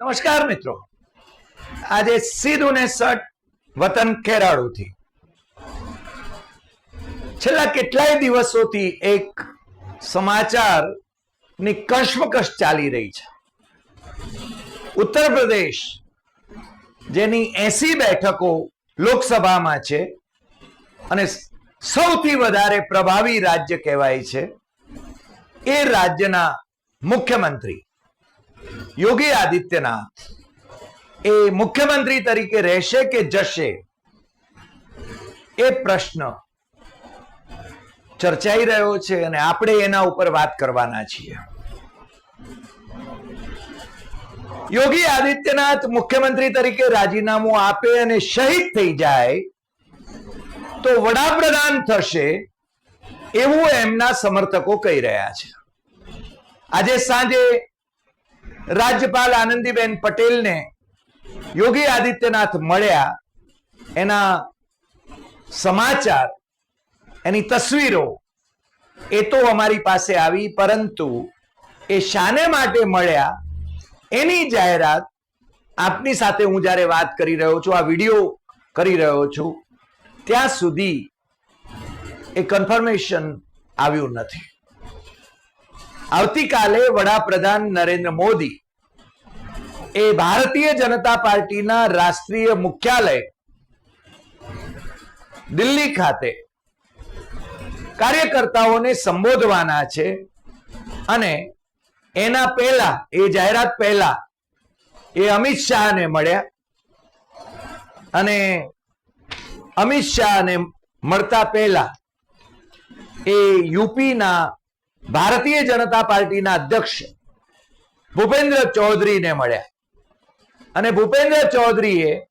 નમસ્કાર મિત્રો. આજે સીધું ને સટ વતન ખેરાળુથી છેલ્લા કેટલાય દિવસોથી એક સમાચારની કશ્મકશ ચાલી રહી છે. ઉત્તર પ્રદેશ જેની એસી બેઠકો લોકસભામાં છે અને સૌથી વધારે પ્રભાવી રાજ્ય કહેવાય છે એ રાજ્યના મુખ્યમંત્રી યોગી આદિત્યનાથ, એ મુખ્યમંત્રી તરીકે રહેશે કે જશે? એ પ્રશ્ન ચર્ચાઈ રહ્યો છે અને આપણે એના ઉપર વાત કરવાના છીએ. યોગી આદિત્યનાથ મુખ્યમંત્રી તરીકે રાજીનામું આપે અને શહીદ થઈ જાય, તો વડાપ્રધાન થશે એવું એમના સમર્થકો કહી રહ્યા છે. આજે સાંજે રાજ્યપાલ આનંદીબેન પટેલને યોગી આદિત્યનાથ મળ્યા, એના સમાચાર, એની તસવીરો એ તો અમારી પાસે આવી, પરંતુ એ શાને માટે મળ્યા, એની જાહેરાત આપની સાથે હું જ્યારે વાત કરી રહ્યો છું, આ વીડિયો કરી રહ્યો છું, ત્યાં સુધી એ કન્ફર્મેશન આવ્યું નથી. આવતીકાલે વડાપ્રધાન નરેન્દ્ર મોદી એ ભારતીય જનતા પાર્ટીના રાષ્ટ્રીય મુખ્યાલય દિલ્હી ખાતે કાર્યકર્તાઓને સંબોધવાના છે અને એના પહેલા, એ જાહેરાત પહેલા એ અમિત શાહને મળ્યા અને અમિત શાહને મળતા પહેલા એ યુપીના ભારતીય જનતા પાર્ટીના અધ્યક્ષ ભૂપેન્દ્ર ચૌધરીને મળ્યા. અને ભૂપેન્દ્ર ચૌધરીએ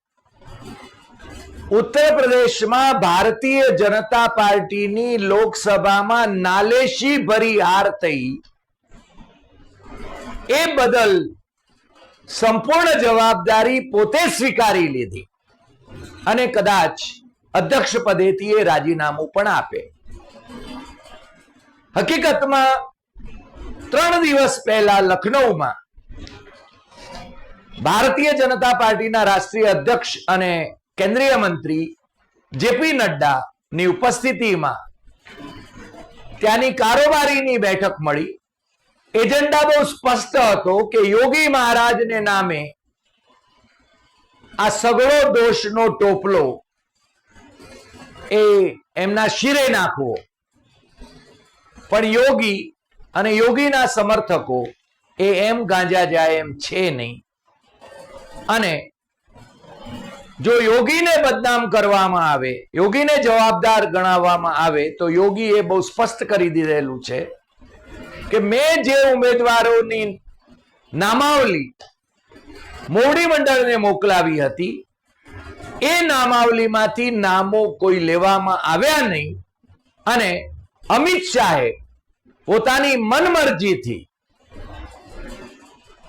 ઉત્તર પ્રદેશમાં ભારતીય જનતા પાર્ટીની લોકસભામાં નાલેશી ભરી હાર થઈ. એ બદલ સંપૂર્ણ જવાબદારી પોતે સ્વીકારી લીધી. અને કદાચ અધ્યક્ષ પદેથી એ રાજીનામું પણ આપે. હકીકતમાં ત્રણ દિવસ પહેલા લખનૌમાં ભારતીય જનતા પાર્ટીના રાષ્ટ્રીય અધ્યક્ષ અને કેન્દ્રીય મંત્રી જેપી નડ્ડા ની ઉપસ્થિતિમાં ત્યાંની કારોબારીની બેઠક મળી. એજન્ડા બહુ સ્પષ્ટ હતો કે યોગી મહારાજને નામે આ સગળો દોષનો ટોપલો એ એમના શિરે નાખવો. પણ યોગી અને યોગીના સમર્થકો એ એમ ગાંજા જાય એમ છે નહીં. અને જો યોગીને બદનામ કરવામાં આવે, યોગીને જવાબદાર ગણાવવામાં આવે, તો યોગી એ બહુ સ્પષ્ટ કરી દીધેલું છે કે મેં જે ઉમેદવારોની નામાવલી મોવડી મંડળને મોકલાવી હતી, એ નામાવલીમાંથી નામો કોઈ લેવામાં આવ્યા નહીં અને અમિત શાહે પોતાની મનમરજીથી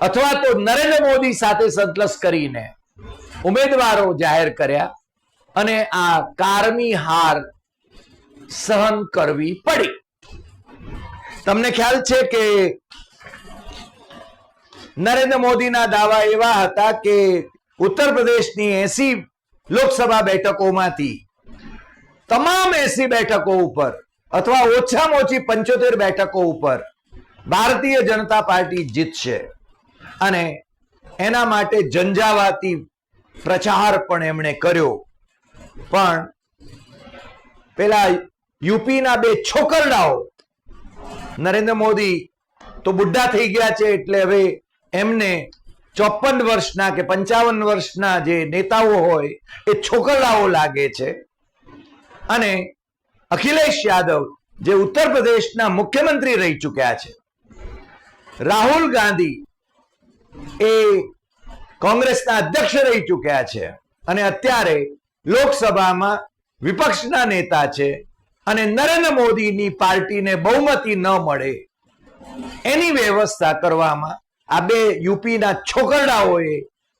અથવા તો નરેન્દ્ર મોદી સાથે સંતલસ કરીને ઉમેદવારો જાહેર કર્યા અને આ કારમી હાર સહન કરવી પડી. તમને ખ્યાલ છે કે નરેન્દ્ર મોદીના દાવા એવા હતા કે ઉત્તર પ્રદેશની એસી લોકસભા બેઠકોમાંથી તમામ એસી બેઠકો ઉપર અથવા ઓછામાં ઓછી પંચોતેર બેઠકો ઉપર ભારતીય જનતા પાર્ટી જીતશે. અને એના માટે ઝંઝાવાતી પ્રચાર પણ એમણે કર્યો. પણ પેલા યુપીના બે છોકરડાઓ, નરેન્દ્ર મોદી તો બુઢા થઈ ગયા છે એટલે હવે એમને ચોપન વર્ષના કે પંચાવન વર્ષના જે નેતાઓ હોય એ છોકરડાઓ લાગે છે. અને અખિલેશ યાદવ, જે ઉત્તર પ્રદેશના મુખ્યમંત્રી રહી ચૂક્યા છે. રાહુલ ગાંધી એ કોંગ્રેસના અધ્યક્ષ રહી ચૂક્યા છે અને અત્યારે લોકસભામાં વિપક્ષના નેતા છે અને નરેન્દ્ર મોદીની પાર્ટીને બહુમતી ન મળે એની વ્યવસ્થા કરવામાં આ બે યુપીના છોકરડાઓએ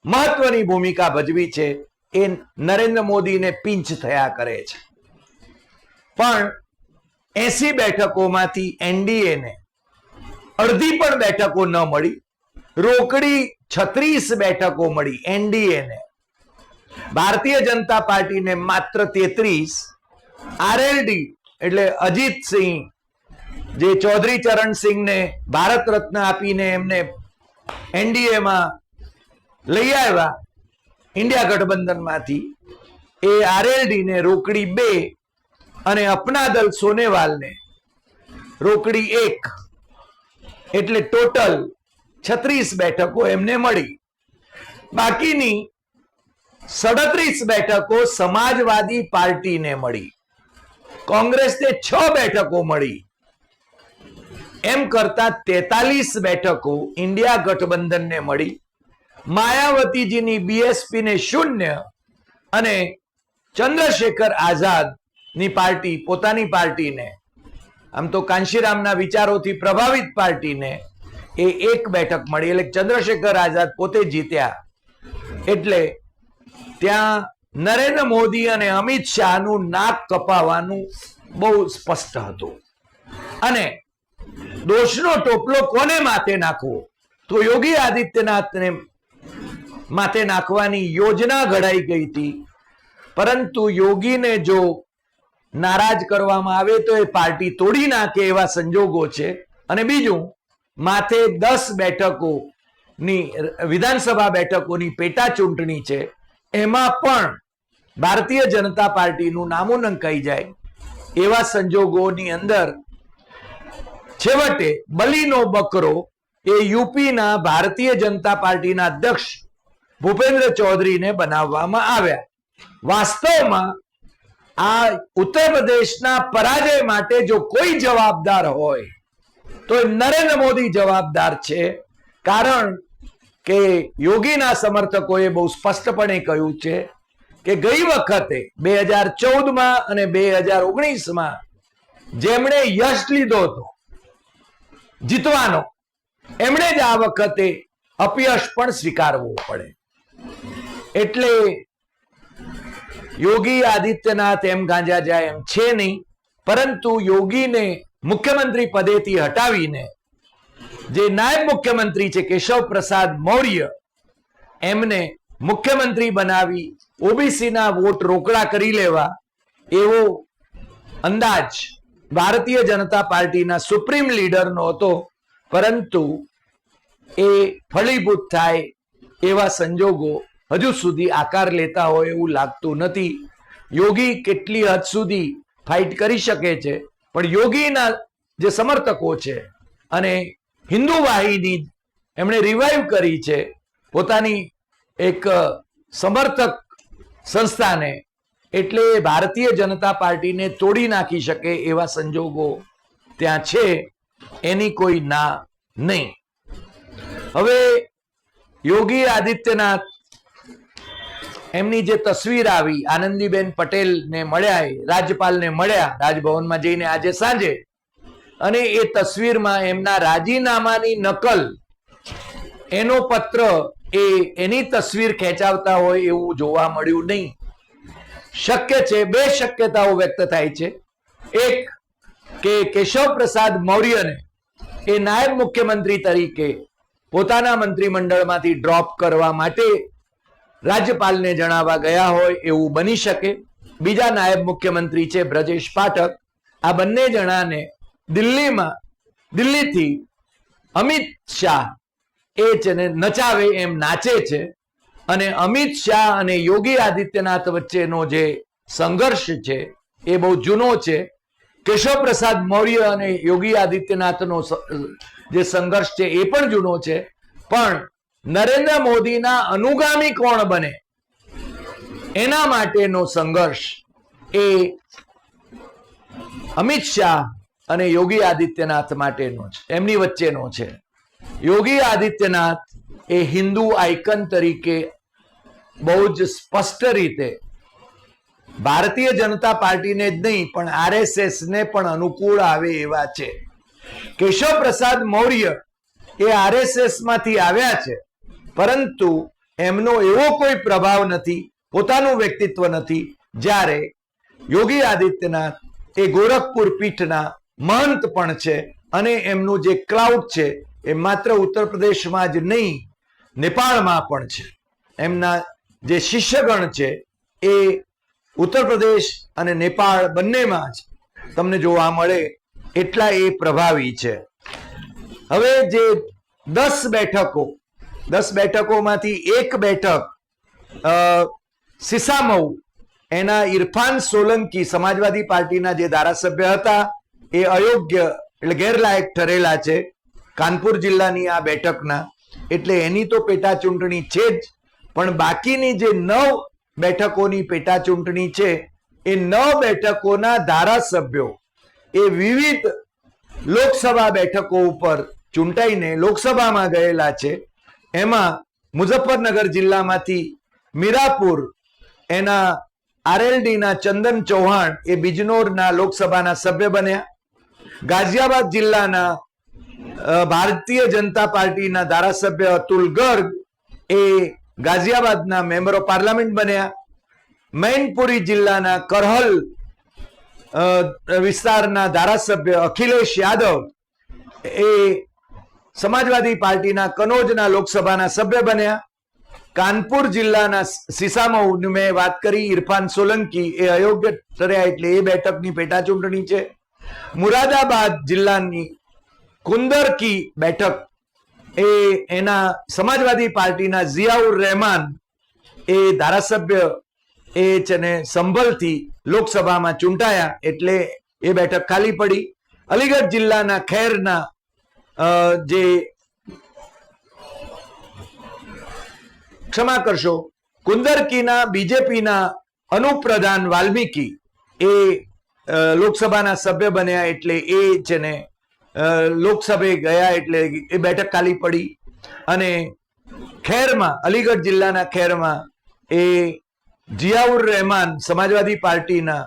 મહત્વની ભૂમિકા ભજવી છે એ નરેન્દ્ર મોદીને પિંચ થયા કરે છે. પણ એસી બેઠકોમાંથી એનડીએને અડધી પણ બેઠકો ન મળી, રોકડી છત્રીસ બેઠકો મળી એનડીએ ને ભારતીય જનતા પાર્ટીને માત્ર તેત્રીસ, આરએલડી એટલે અજીતસિંહ જે ચૌધરી ચરણસિંહને ભારત રત્ન આપીને એમને એનડીએમાં લઈ આવ્યા, ઇન્ડિયા ગઠબંધનમાંથી, એ આરએલડીને રોકડી બે અને અપના દલ સોનેવાલને રોકડી એક એટલે ટોટલ છત્રીસ બેઠકો એમને મળી. બાકીની સડત્રીસ બેઠકો સમાજવાદી પાર્ટીને મળી. કોંગ્રેસને છ બેઠકો મળી. એમ કરતા તેતાલીસ બેઠકો ઇન્ડિયા ગઠબંધનને મળી. માયાવતીજીની બીએસપી ને શૂન્ય અને ચંદ્રશેખર આઝાદ ની પાર્ટી, પોતાની પાર્ટીને. આમ તો કાંશીરામના વિચારોથી પ્રભાવિત પાર્ટીને એ એક બેઠક મળી. એટલે ચંદ્રશેખર આઝાદ પોતે જીત્યા. એટલે ત્યાં નરેન્દ્ર મોદી અને અમિત શાહનું નાક કપાવાનું બહુ સ્પષ્ટ હતું. અને દોષનો ટોપલો કોને માથે નાખવો? તો યોગી આદિત્યનાથને માથે નાખવાની યોજના ઘડાઈ ગઈ હતી. પરંતુ યોગીને જો નારાજ કરવામાં આવે તો એ પાર્ટી તોડી નાખે એવા સંજોગો છે. અને બીજું, માથે દસ બેઠકોની, વિધાનસભા બેઠકોની પેટા ચૂંટણી છે. એમાં પણ ભારતીય જનતા પાર્ટીનું નામું નંકાઈ જાય એવા સંજોગોની અંદર છેવટે બલીનો બકરો એ યુપીના ભારતીય જનતા પાર્ટીના અધ્યક્ષ ભૂપેન્દ્ર ચૌધરીને બનાવવામાં આવ્યા. વાસ્તવમાં આ ઉત્તર પ્રદેશના પરાજય માટે જો કોઈ જવાબદાર હોય, તો નરેન્દ્ર મોદી જવાબદાર છે. કારણ કે યોગીના સમર્થકોએ બહુ સ્પષ્ટપણે કહ્યું છે કે ગઈ વખતે બે હજાર ચૌદમાં અને બે હજાર ઓગણીસમાં જેમણે યશ લીધો હતો, જીતવાનો, એમણે જ આ વખતે અપયશ પણ સ્વીકારવું પડે. એટલે યોગી આદિત્યનાથ એમ ગાંજા જાય એમ છે નહીં. પરંતુ યોગીને મુખ્યમંત્રી પદેથી હટાવીને જે નાયબ મુખ્યમંત્રી છે કેશવ પ્રસાદ મૌર્ય, એમને મુખ્યમંત્રી બનાવી ઓબીસીના વોટ રોકડા કરી લેવા એવો અંદાજ ભારતીય જનતા પાર્ટીના સુપ્રીમ લીડરનો હતો. પરંતુ એ ફળીભૂત થાય એવા સંજોગો હજુ સુધી આકાર લેતા હોય એવું લાગતું નથી. યોગી કેટલી હદ સુધી ફાઇટ કરી શકે છે, પણ યોગીના જે સમર્થકો છે અને હિન્દુ વાહિની એમણે રિવાઈવ કરી છે, પોતાની એક સમર્થક સંસ્થાને એટલે ભારતીય જનતા પાર્ટીને તોડી નાખી શકે એવા સંજોગો ત્યાં છે, એની કોઈ ના નહીં. હવે યોગી આદિત્યનાથ એમની જે તસવીર આવી, આનંદીબેન પટેલ ને મળ્યા રાજ્યપાલને મળ્યા, રાજભવનમાં જઈને આજે સાંજે. અને એ તસવીરમાં એમના રાજીનામાની નકલ, એનો પત્ર એ એની તસવીર ખેંચાવતા હોય એવું જોવા મળ્યું નહીં. શક્ય છે, બે શક્યતાઓ વ્યક્ત થાય છે. એક કે કેશવ પ્રસાદ મૌર્યને એ નાયબ મુખ્યમંત્રી તરીકે પોતાના મંત્રીમંડળમાંથી ડ્રોપ કરવા માટે રાજ્યપાલને જણાવવા ગયા હોય એવું બની શકે. બીજા નાયબ મુખ્યમંત્રી છે બ્રજેશ પાઠક. આ બંને જણાને દિલ્હીમાં, દિલ્હીથી અમિત શાહ એ છે ને નચાવે એમ નાચે છે. અને અમિત શાહ અને યોગી આદિત્યનાથ વચ્ચેનો જે સંઘર્ષ છે એ બહુ જૂનો છે. કેશવ પ્રસાદ મૌર્ય અને યોગી આદિત્યનાથનો જે સંઘર્ષ છે એ પણ જૂનો છે. પણ નરેન્દ્ર મોદીના અનુગામી કોણ બને? એના માટેનો સંઘર્ષ એ અમિત શાહ અને યોગી આદિત્યનાથ માટેનો છે. એમની વચ્ચેનો છે. યોગી આદિત્યનાથ એ હિન્દુ આઇકન તરીકે બહુ જ સ્પષ્ટ રીતે ભારતીય જનતા પાર્ટીને જ નહીં, પણ આરએસએસ ને પણ અનુકૂળ આવે એવા છે. કેશવ પ્રસાદ મૌર્ય એ આરએસએસમાંથી આવ્યા છે. પરંતુ એમનો એવો કોઈ પ્રભાવ નથી, પોતાનું વ્યક્તિત્વ નથી, જ્યારે યોગી આદિત્યનાથ એ ગોરખપુર પીઠના મહંત પણ છે અને એમનું જે ક્લાઉડ છે એ માત્ર ઉત્તર પ્રદેશમાં જ નહીં, નેપાળમાં પણ છે. એમના જે શિષ્યગણ છે એ ઉત્તર પ્રદેશ અને નેપાળ બંનેમાં જ તમને જોવા મળે એટલા એ પ્રભાવી છે. હવે જે દસ બેઠકો દસ બેઠકોમાંથી એક બેઠક સિસામઉ એના ઇરફાન સોલંકી સમાજવાદી પાર્ટીના જે ધારાસભ્ય હતા, એ અયોગ્ય એટલે ગેરલાયક ઠરેલા છે કાનપુર જિલ્લાની આ બેઠકના. એટલે એની તો પેટા ચૂંટણી છે જ, પણ બાકીની જે નવ બેઠકોની પેટા ચૂંટણી છે, એ નવ બેઠકોના ધારાસભ્યો, એ વિવિધ લોકસભા બેઠકો ઉપર ચૂંટાઈને લોકસભામાં ગયેલા છે. એમાં મુઝફ્ફરનગર જિલ્લામાંથી મીરાપુર, એના આરએલડીના ચંદન ચૌહાણ એ બિજનોરના લોકસભાના સભ્ય બન્યા. ગાઝિયાબાદ જિલ્લાના ભારતીય જનતા પાર્ટીના ધારાસભ્ય અતુલ ગર્ગ એ ગાઝિયાબાદના મેમ્બર ઓફ પાર્લામેન્ટ બન્યા. મૈનપુરી જિલ્લાના કરહલ વિસ્તારના ધારાસભ્ય અખિલેશ યાદવ એ સમાજવાદી પાર્ટીના કનોજના લોકસભાના સભ્ય બન્યા. કાનપુર જિલ્લાના સિસામઉની મેં વાત કરી, ઇરફાન સોલંકી એ અયોગ્ય ઠર્યા એટલે એ બેઠકની પેટા ચૂંટણી છે. મુરાદાબાદ જિલ્લાની કુંદરકી બેઠક એ એના સમાજવાદી પાર્ટીના ઝિયાઉર રહેમાન એ ધારાસભ્ય એ છે ને સંભલથી લોકસભામાં ચૂંટાયા એટલે એ બેઠક ખાલી પડી. અલીગઢ જિલ્લાના ખેરના જે ક્ષમા કરશો. કુંદરકીના બીજેપીના અનુપ્રધાન વાલ્મીકી એ લોકસભાના સભ્ય બન્યા એટલે એ છે ને લોકસભે ગયા એટલે એ બેઠક ખાલી પડી. અને ખેરમાં, અલીગઢ જિલ્લાના ખેરમાં એ જિયાઉર રહેમાન સમાજવાદી પાર્ટીના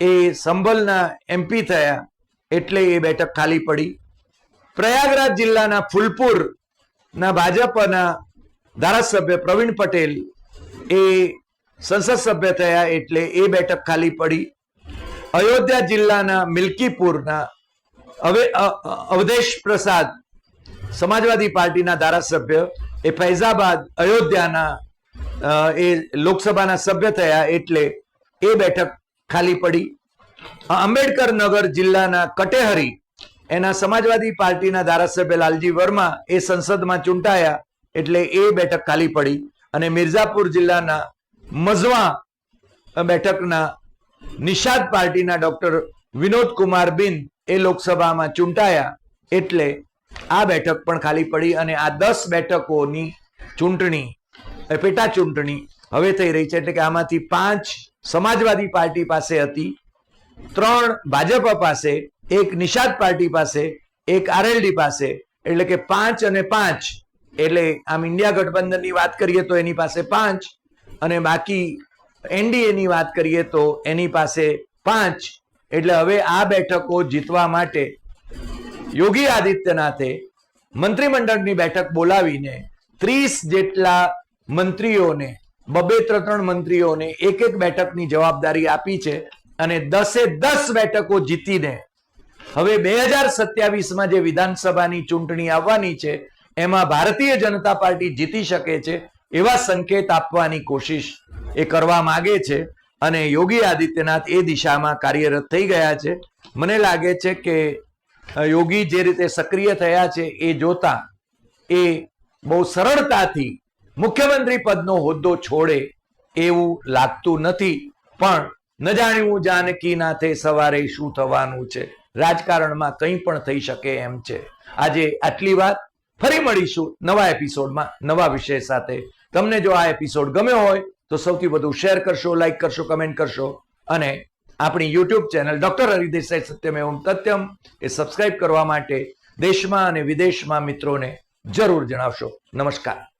એ સંભલના એમપી થયા એટલે એ બેઠક ખાલી પડી. પ્રયાગરાજ જિલ્લાના ફૂલપુર ના ભાજપના ધારાસભ્ય પ્રવીણ પટેલ એ સંસદ સભ્ય થયા એટલે એ બેઠક ખાલી પડી. અયોધ્યા જિલ્લાના મિલ્કીપુરના હવે અવધેશ પ્રસાદ સમાજવાદી પાર્ટીના ધારાસભ્ય એ ફૈઝાબાદ અયોધ્યાના એ લોકસભાના સભ્ય થયા એટલે એ બેઠક ખાલી પડી. આંબેડકર નગર જિલ્લાના કટેહરી એના સમાજવાદી પાર્ટીના ધારાસભ્ય લાલજી વર્મા એ સંસદમાં ચૂંટાયા એટલે એ બેઠક ખાલી પડી અને મિર્ઝાપુર જિલ્લાના મઝવા બેઠકના નિષાદ પાર્ટીના ડોક્ટર વિનોદ કુમાર બિન એ લોકસભામાં ચૂંટાયા એટલે આ બેઠક પણ ખાલી પડી અને આ દસ બેઠકોની ચૂંટણી પેટા ચૂંટણી હવે થઈ રહી છે એટલે કે આમાંથી પાંચ સમાજવાદી પાર્ટી પાસે હતી, ત્રણ ભાજપ પાસે એક નિષાદ પાર્ટી પાસે, એક આરએલડી પાસે, એટલે કે પાંચ અને પાંચ. એટલે આમ ઇન્ડિયા ગઠબંધનની વાત કરીએ તો એની પાસે પાંચ અને બાકી એનડીએની વાત કરીએ તો એની પાસે પાંચ. એટલે હવે આ બેઠકો જીતવા માટે યોગી આદિત્યનાથે મંત્રીમંડળની બેઠક બોલાવીને ત્રીસ જેટલા મંત્રીઓને, બબે ત્રણ મંત્રીઓને એક એક બેઠકની જવાબદારી આપી છે અને દસે દસ બેઠકો જીતીને હવે બે હજાર સત્યાવીસમાં જે વિધાનસભાની ચૂંટણી આવવાની છે, એમાં ભારતીય જનતા પાર્ટી જીતી શકે છે એવા સંકેત આપવાની કોશિશ એ કરવા માંગે છે અને યોગી આદિત્યનાથ એ દિશામાં કાર્યરત થઈ ગયા છે. મને લાગે છે કે યોગી જે રીતે સક્રિય થયા છે એ જોતા એ બહુ સરળતાથી મુખ્યમંત્રી પદનો હોદ્દો છોડે એવું લાગતું નથી. પણ ન જાણ્યું જાનકી નાથે સવારે શું થવાનું છે. રાજકારણમાં કંઈ પણ થઈ શકે એમ છે. આજે આટલી વાત ફરી મળીશું નવા એપિસોડમાં નવા વિષય સાથે. તમને જો આ એપિસોડ ગમ્યો હોય, તો સૌથી વધુ શેર કરશો, લાઈક કરશો, કમેન્ટ કરશો અને આપણી યુટ્યુબ ચેનલ ડોક્ટર હરિદેસાઈ સત્યમ એવમ સત્યમ એ સબસ્ક્રાઇબ કરવા માટે દેશમાં અને વિદેશમાં મિત્રોને જરૂર જણાવશો. નમસ્કાર.